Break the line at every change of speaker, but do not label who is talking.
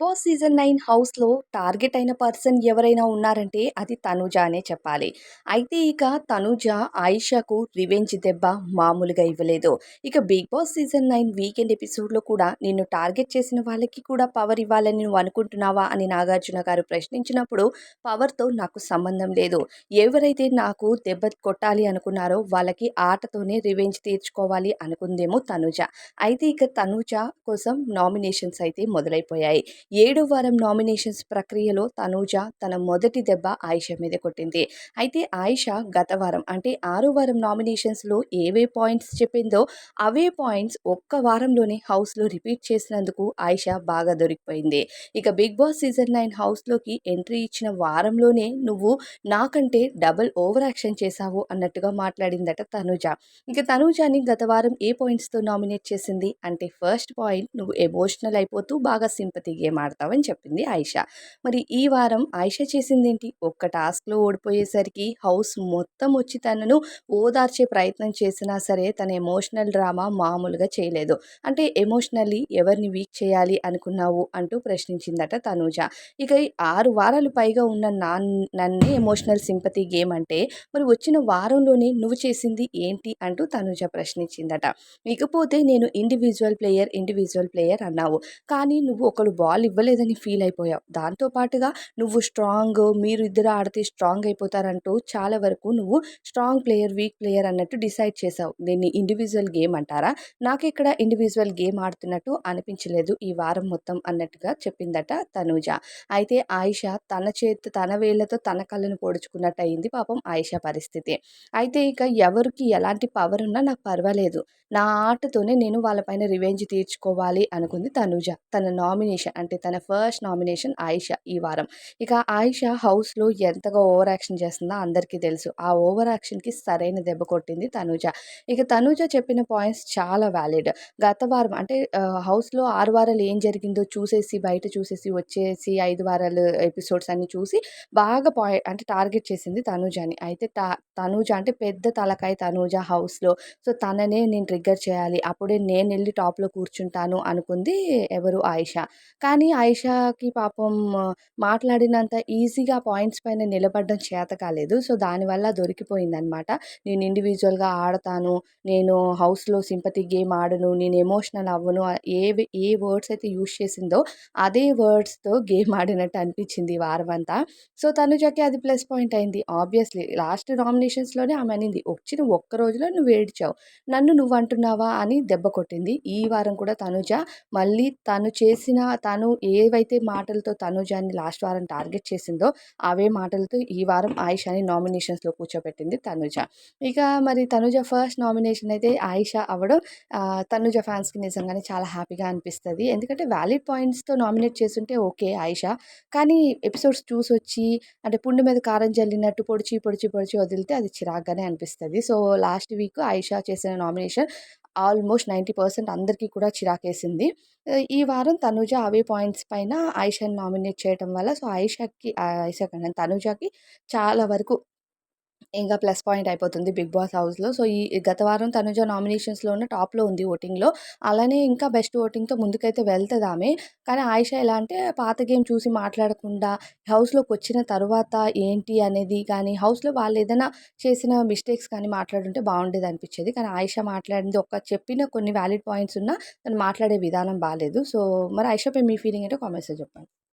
Big Boss season nine హౌస్లో target అయిన person ఎవరైనా ఉన్నారంటే అది తనుజ అనే చెప్పాలి. అయితే ఇక తనుజ ఆయిషాకు రివెంజ్ దెబ్బ మామూలుగా ఇవ్వలేదు. ఇక Big Boss season nine weekend ఎపిసోడ్లో కూడా నిన్ను టార్గెట్ చేసిన వాళ్ళకి కూడా పవర్ ఇవ్వాలని నువ్వు అనుకుంటున్నావా అని నాగార్జున గారు ప్రశ్నించినప్పుడు పవర్తో నాకు సంబంధం లేదు. ఎవరైతే నాకు దెబ్బ కొట్టాలి అనుకున్నారో వాళ్ళకి ఆటతోనే రివెంజ్ తీర్చుకోవాలి అనుకుందేమో తనుజ. అయితే ఇక తనుజ కోసం నామినేషన్స్ అయితే మొదలైపోయాయి. ఏడో వారం నామినేషన్స్ ప్రక్రియలో తనూజ తన మొదటి దెబ్బ ఆయిష మీద కొట్టింది. అయితే ఆయిష గత వారం అంటే ఆరో వారం నామినేషన్స్లో ఏవే పాయింట్స్ చెప్పిందో అవే పాయింట్స్ ఒక్క వారంలోనే హౌస్లో రిపీట్ చేసినందుకు ఆయిష బాగా దొరికిపోయింది. ఇక బిగ్ బాస్ సీజన్ నైన్ హౌస్లోకి ఎంట్రీ ఇచ్చిన వారంలోనే నువ్వు నాకంటే డబుల్ ఓవర్ యాక్షన్ చేశావు అన్నట్టుగా మాట్లాడిందట తనూజ. ఇక తనూజాని గత వారం ఏ పాయింట్స్తో నామినేట్ చేసింది? అంటే ఫస్ట్ పాయింట్ నువ్వు ఎమోషనల్ అయిపోతూ బాగా సింపతి గేమ్ మాడతావని చెప్పింది ఆయిషా. మరి ఈ వారం ఆయిషా చేసింది ఏంటి ఒక్క టాస్క్లో ఓడిపోయేసరికి హౌస్ మొత్తం వచ్చి తనను ఓదార్చే ప్రయత్నం చేసినా సరే తన ఎమోషనల్ డ్రామా మామూలుగా చేయలేదు. అంటే ఎమోషనల్లీ ఎవరిని వీక్ చేయాలి అనుకున్నావు అంటూ ప్రశ్నించిందట తనూజ. ఇక ఆరు వారాలు పైగా ఉన్న నా నన్నే ఎమోషనల్ సింపతి గేమ్ అంటే మరి వచ్చిన వారంలోనే నువ్వు చేసింది ఏంటి అంటూ తనూజ ప్రశ్నించిందట. ఇకపోతే నేను ఇండివిజువల్ ప్లేయర్ ఇండివిజువల్ ప్లేయర్ అన్నావు. కానీ నువ్వు ఒకడు బాల్ ఇవ్వలేదని ఫీల్ అయిపోయావు. దాంతో పాటుగా నువ్వు స్ట్రాంగ్ మీరు ఇద్దరు ఆడితే స్ట్రాంగ్ అయిపోతారంటూ చాలా వరకు నువ్వు స్ట్రాంగ్ ప్లేయర్ వీక్ ప్లేయర్ అన్నట్టు డిసైడ్ చేసావు దీన్ని ఇండివిజువల్ గేమ్ అంటారా? నాకు ఇక్కడ ఇండివిజువల్ గేమ్ ఆడుతున్నట్టు అనిపించలేదు ఈ వారం మొత్తం అన్నట్టుగా చెప్పిందట తనూజ. అయితే ఆయిష తన చేతి తన వేళ్ళతో తన కళ్ళను పొడుచుకున్నట్టు అయింది పాపం ఆయిష పరిస్థితి. అయితే ఇక ఎవరికి ఎలాంటి పవర్ ఉన్నా నాకు పర్వాలేదు. నా ఆటతోనే నేను వాళ్ళపైన రివెంజ్ తీర్చుకోవాలి అనుకుంది తనూజ. తన నామినేషన్ అంటే తన ఫస్ట్ నామినేషన్ ఆయిష ఈ వారం. ఇక ఆయిషా హౌస్లో ఎంతగా ఓవర్ యాక్షన్ చేస్తుందో అందరికీ తెలుసు. ఆ ఓవర్ యాక్షన్కి సరైన దెబ్బ కొట్టింది తనూజ. ఇక తనూజ చెప్పిన పాయింట్స్ చాలా వ్యాలిడ్. గత వారం అంటే హౌస్లో ఆరు వారాలు ఏం జరిగిందో చూసేసి బయట చూసేసి వచ్చేసి ఐదు వారాలు ఎపిసోడ్స్ అన్ని చూసి బాగా పాయింట్ అంటే టార్గెట్ చేసింది తనూజని. అయితే టా తనూజ అంటే పెద్ద తలకాయ తనూజ హౌస్లో. సో తననే నేను ట్రిగ్గర్ చేయాలి. అప్పుడే నేను వెళ్ళి టాప్లో కూర్చుంటాను అనుకుంది ఎవరు? ఆయిషా. కానీ ఆయిషాకి పాపం మాట్లాడినంత ఈజీగా పాయింట్స్ పైన నిలబడడం చేత కాలేదు. సో దానివల్ల దొరికిపోయిందనమాట నేను ఇండివిజువల్గా ఆడతాను నేను హౌస్లో సింపతి గేమ్ ఆడను నేను ఎమోషనల్ అవ్వను ఏ ఏ వర్డ్స్ అయితే యూస్ చేసిందో అదే వర్డ్స్తో గేమ్ ఆడినట్టు అనిపించింది వారం అంతా సో తనుజకి అది ప్లస్ పాయింట్ అయింది. ఆబ్వియస్లీ లాస్ట్ నామినేషన్స్లోనే ఆమె అనింది వచ్చిన ఒక్క రోజులో నువ్వు ఏడ్చావు. నన్ను నువ్వు అంటున్నావా అని దెబ్బ కొట్టింది. ఈ వారం కూడా తనుజ మళ్ళీ తను చేసిన తను ఏవైతే మాటలతో తనుజాన్ని లాస్ట్ వారం టార్గెట్ చేసిందో అవే మాటలతో ఈ వారం ఆయిషాని నామినేషన్స్లో కూర్చోబెట్టింది తనుజ. ఇక మరి తనుజ ఫస్ట్ నామినేషన్ అయితే ఆయిషా అవ్వడం తనుజ ఫ్యాన్స్కి నిజంగానే చాలా హ్యాపీగా అనిపిస్తుంది. ఎందుకంటే వ్యాలిడ్ పాయింట్స్తో నామినేట్ చేస్తుంటే ఓకే ఆయిషా. కానీ ఎపిసోడ్స్ చూసి వచ్చి అంటే పుండు మీద కారం జల్లినట్టు పొడిచి పొడిచి పొడిచి వదిలితే అది చిరాగ్గానే అనిపిస్తుంది. సో లాస్ట్ వీక్ ఆయిషా చేసిన నామినేషన్ ఆల్మోస్ట్ నైంటీ పర్సెంట్ అందరికీ కూడా చిరాకేసింది. ఈ వారం తనుజ అవే పాయింట్స్ పైన ఆయిషాని నామినేట్ చేయడం వల్ల సో ఆయిషాకి ఆయిషా కన్నా తనుజకి చాలా వరకు ఇంకా ప్లస్ పాయింట్ అయిపోతుంది బిగ్ బాస్ హౌస్లో. సో ఈ గత వారం తనుజ నామినేషన్స్లో ఉన్న టాప్లో ఉంది ఓటింగ్లో. అలానే ఇంకా బెస్ట్ ఓటింగ్తో ముందుకైతే వెళ్తుంది ఆమె కానీ ఆయిష ఎలా అంటే పాత గేమ్ చూసి మాట్లాడకుండా హౌస్లోకి వచ్చిన తర్వాత ఏంటి అనేది కానీ హౌస్లో వాళ్ళు ఏదైనా చేసిన మిస్టేక్స్ కానీ మాట్లాడుంటే బాగుండేది అనిపించేది. కానీ ఆయిష మాట్లాడింది ఒక చెప్పిన కొన్ని వ్యాలిడ్ పాయింట్స్ ఉన్నా తను మాట్లాడే విధానం బాగాలేదు సో మరి ఆయిషపై మీ ఫీలింగ్ ఏంటో కామెంట్స్లో చెప్పండి.